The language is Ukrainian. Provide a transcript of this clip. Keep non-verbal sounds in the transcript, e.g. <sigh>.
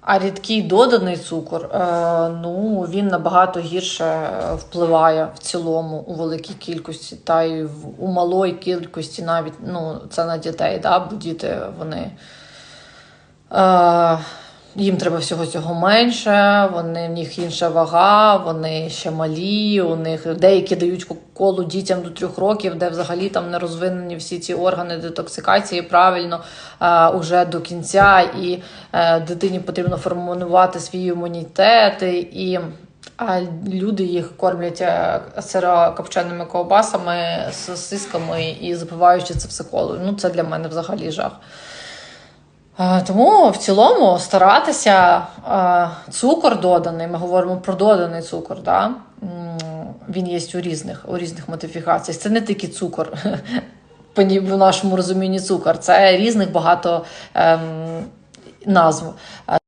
А рідкий доданий цукор, е, ну він набагато гірше впливає в цілому у великій кількості, та й у малої кількості навіть ну, це на дітей, да, бо діти вони. Їм треба всього цього менше, вони, в них інша вага, вони ще малі, у них деякі дають колу дітям до трьох років, де взагалі там не розвинені всі ці органи детоксикації правильно е, уже до кінця, і е, дитині потрібно формувати свій імунітет. І а люди їх кормлять е, сирокопченими ковбасами, сосисками і запиваючи це все колою. Ну, це для мене взагалі жах. Е, Тому в цілому старатися е, цукор доданий, ми говоримо про доданий цукор, да? Він є у різних, у різних модифікаціях. Це не тільки цукор, <laughs> в нашому розумінні цукор, це різних багато ем, назв.